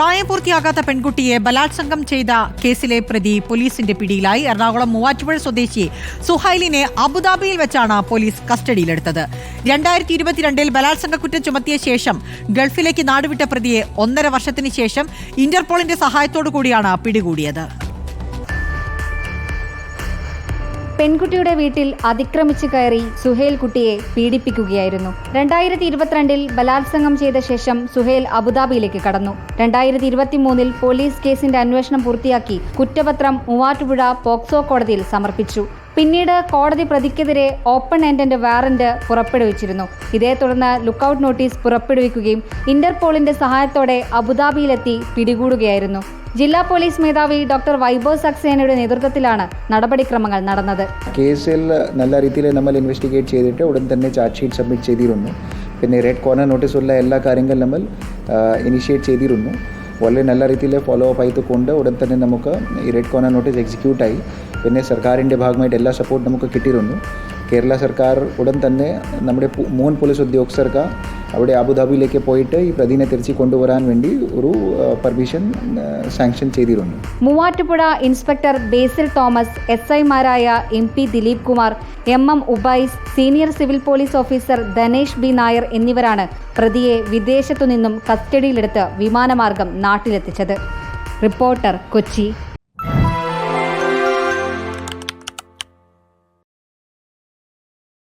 പ്രായപൂർത്തിയാകാത്ത പെൺകുട്ടിയെ ബലാത്സംഗം ചെയ്ത കേസിലെ പ്രതി പോലീസിന്റെ പിടിയിലായി. എറണാകുളം മൂവാറ്റുപുഴ സ്വദേശി സുഹൈലിനെ അബുദാബിയിൽ വെച്ചാണ് പോലീസ് കസ്റ്റഡിയിലെടുത്തത്. രണ്ടായിരത്തി ഇരുപത്തിരണ്ടിൽ ബലാത്സംഗ കുറ്റം ചുമത്തിയ ശേഷം ഗൾഫിലേക്ക് നാടുവിട്ട പ്രതിയെ ഒന്നര വർഷത്തിന് ശേഷം ഇന്റർപോളിന്റെ സഹായത്തോടു കൂടിയാണ് പിടികൂടിയത്. പെൺകുട്ടിയുടെ വീട്ടിൽ അതിക്രമിച്ചു കയറി സുഹേൽ കുട്ടിയെ പീഡിപ്പിക്കുകയായിരുന്നു. രണ്ടായിരത്തി ഇരുപത്തിരണ്ടിൽ ബലാത്സംഗം ചെയ്ത ശേഷം സുഹേൽ അബുദാബിയിലേക്ക് കടന്നു. രണ്ടായിരത്തി ഇരുപത്തിമൂന്നിൽ പോലീസ് കേസിന്റെ അന്വേഷണം പൂർത്തിയാക്കി കുറ്റപത്രം മൂവാറ്റുപുഴ പോക്സോ കോടതിയിൽ സമർപ്പിച്ചു. പിന്നീട് കോടതി പ്രതിക്കെതിരെ ഓപ്പൺ എൻഡന്റ് വാറന്റ് പുറപ്പെടുവിച്ചിരുന്നു. ഇതേ തുടർന്ന് ലുക്കൌട്ട് നോട്ടീസ് പുറപ്പെടുവിക്കുകയും ഇന്റർപോളിന്റെ സഹായത്തോടെ അബുദാബിയിലെത്തി പിടികൂടുകയായിരുന്നു. ജില്ലാ പോലീസ് മേധാവി ഡോക്ടർ വൈഭവ് സക്സേനയുടെ നേതൃത്വത്തിലാണ് നടപടിക്രമങ്ങൾ നടന്നത്. കേസിൽ നല്ല രീതിയിൽ നമ്മൾ ഇൻവെസ്റ്റിഗേറ്റ് ചെയ്തിട്ട് ഉടൻ തന്നെ ചാർജ് ഷീറ്റ് സബ്മിറ്റ് ചെയ്തിരുന്നു. പിന്നെ റെഡ് കോർണർ നോട്ടീസുള്ള എല്ലാ കാര്യങ്ങളും നമ്മൾ ഇനിഷ്യേറ്റ് ചെയ്തിരുന്നു. വളരെ നല്ല രീതിയിൽ ഫോളോ അപ്പ് ആയിട്ട് ആയതുകൊണ്ട് ഉടൻ തന്നെ നമുക്ക് ഈ റെഡ് കോർണർ നോട്ടീസ് എക്സിക്യൂട്ട് ആയി. പിന്നെ സർക്കാരിന്റെ ഭാഗമായിട്ട് എല്ലാ സപ്പോർട്ടും നമുക്ക് കിട്ടിയിരുന്നു. കേരള സർക്കാർ ഉടൻ തന്നെ നമ്മുടെ മൂന്ന് പോലീസ് ഉദ്യോഗസ്ഥർക്ക് അവിടെ അബുദാബിയിലേക്ക് പോയിട്ട് ഈ പ്രതിനെ തിരിച്ച് കൊണ്ടുവരാൻ വേണ്ടി ഒരു പെർമിഷൻ സാങ്ഷൻ ചെയ്തിരുന്നു. മൂവാറ്റുപുഴ ഇൻസ്പെക്ടർ ബേസിൽ തോമസ് എസ് ഐമാരായ M P Dileep Kumar M M Ubais senior civil police officer Dhanesh B Nair എന്നിവരാണ് പ്രതിയെ വിദേശത്തു നിന്നും കസ്റ്റഡിയിലെടുത്ത് വിമാനമാർഗം നാട്ടിലെത്തിച്ചത്. റിപ്പോർട്ടർ കൊച്ചി.